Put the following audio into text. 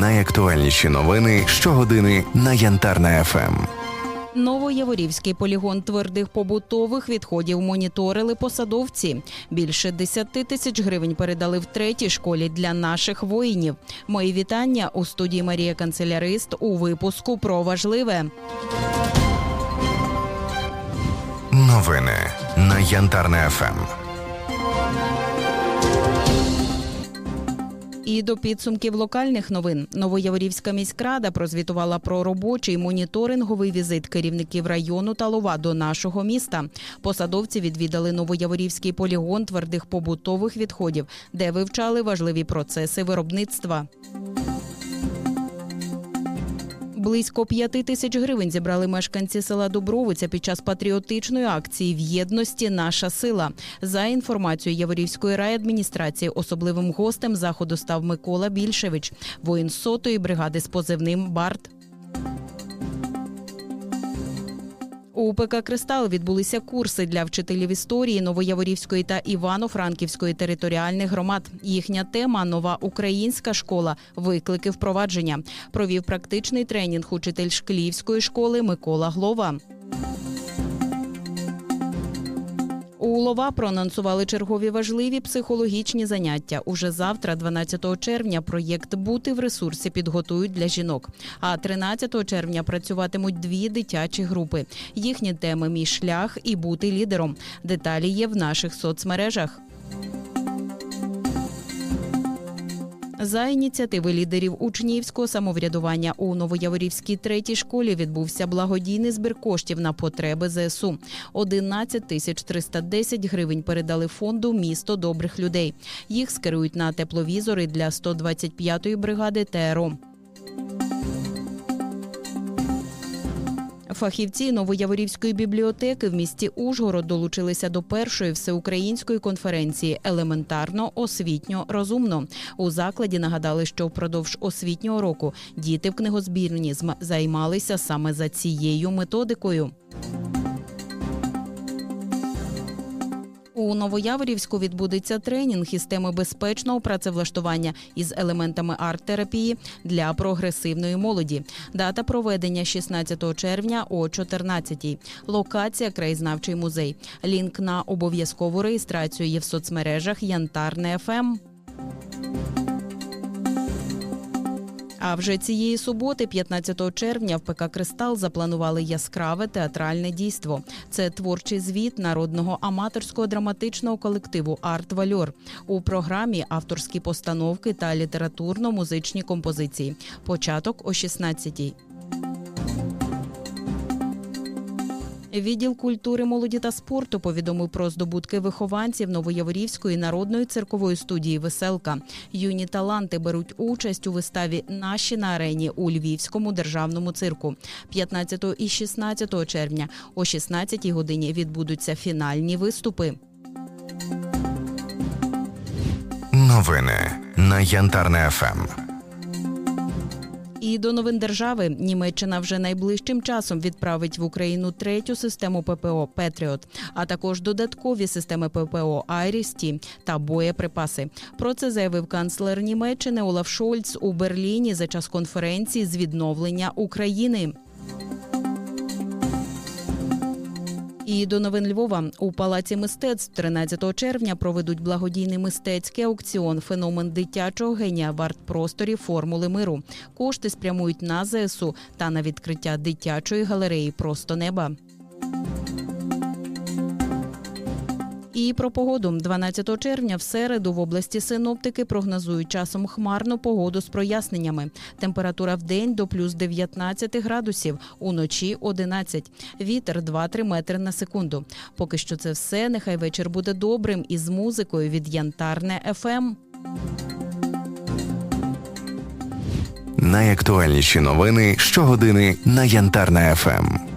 Найактуальніші новини щогодини на Янтарна ФМ. Новояворівський полігон твердих побутових відходів моніторили посадовці. Більше 10 тисяч гривень передали в третій школі для наших воїнів. Мої вітання у студії Марія Канцелярист у випуску про важливе. Новини на Янтарна ФМ. І до підсумків локальних новин Новояворівська міськрада прозвітувала про робочий моніторинговий візит керівників району та лова до нашого міста. Посадовці відвідали Новояворівський полігон твердих побутових відходів, де вивчали важливі процеси виробництва. Близько п'яти тисяч гривень зібрали мешканці села Дубровиця під час патріотичної акції в єдності Наша сила. За інформацією Яворівської райадміністрації, особливим гостем заходу став Микола Більшевич, воїн сотої бригади з позивним Барт. У УПК Кристал відбулися курси для вчителів історії Новояворівської та Івано-Франківської територіальних громад. Їхня тема нова українська школа. Виклики впровадження. Провів практичний тренінг учитель Шклівської школи Микола Глова. У Лова проанонсували чергові важливі психологічні заняття. Уже завтра, 12 червня, проєкт Бути в ресурсі підготують для жінок. А 13 червня працюватимуть дві дитячі групи. Їхні теми Мій шлях і бути лідером. Деталі є в наших соцмережах. За ініціативи лідерів учнівського самоврядування у Новояворівській третій школі відбувся благодійний збір коштів на потреби ЗСУ. 11 тисяч 310 гривень передали фонду Місто добрих людей. Їх скерують на тепловізори для 125-ї бригади ТРО. Фахівці Новояворівської бібліотеки в місті Ужгород долучилися до першої всеукраїнської конференції елементарно, освітньо, розумно. У закладі нагадали, що впродовж освітнього року діти в книгозбірні займалися саме за цією методикою. У Новояворівську відбудеться тренінг із теми безпечного працевлаштування із елементами арт-терапії для прогресивної молоді. Дата проведення 16 червня о 14 Локація краєзнавчий музей. Лінк на обов'язкову реєстрацію є в соцмережах Янтарне ФМ. А вже цієї суботи, 15 червня, в ПК Кристал запланували яскраве театральне дійство. Це творчий звіт народного аматорського драматичного колективу Арт Вальор. У програмі авторські постановки та літературно-музичні композиції. Початок о 16-й. Відділ культури, молоді та спорту повідомив про здобутки вихованців Новояворівської народної циркової студії Веселка. Юні таланти беруть участь у виставі Наші на арені у Львівському державному цирку. 15 і 16 червня о 16 годині відбудуться фінальні виступи. Новини на Янтарна ФМ. І до новин держави Німеччина вже найближчим часом відправить в Україну третю систему ППО Петріот, а також додаткові системи ППО Айрісті та боєприпаси. Про це заявив канцлер Німеччини Олаф Шольц у Берліні за час конференції з відновлення України. І до новин Львова у палаці мистецтв 13 червня проведуть благодійний мистецький аукціон Феномен дитячого генія в арт-просторі формули миру. Кошти спрямують на ЗСУ та на відкриття дитячої галереї Просто неба. І про погоду 12 червня в середу в області синоптики прогнозують часом хмарну погоду з проясненнями. Температура в день до плюс 19 градусів, уночі 11. Вітер 2-3 метри на секунду. Поки що це все. Нехай вечір буде добрим із музикою від Янтарне Ем. ФМ. Найактуальніші новини щогодини на Янтарна ФМ.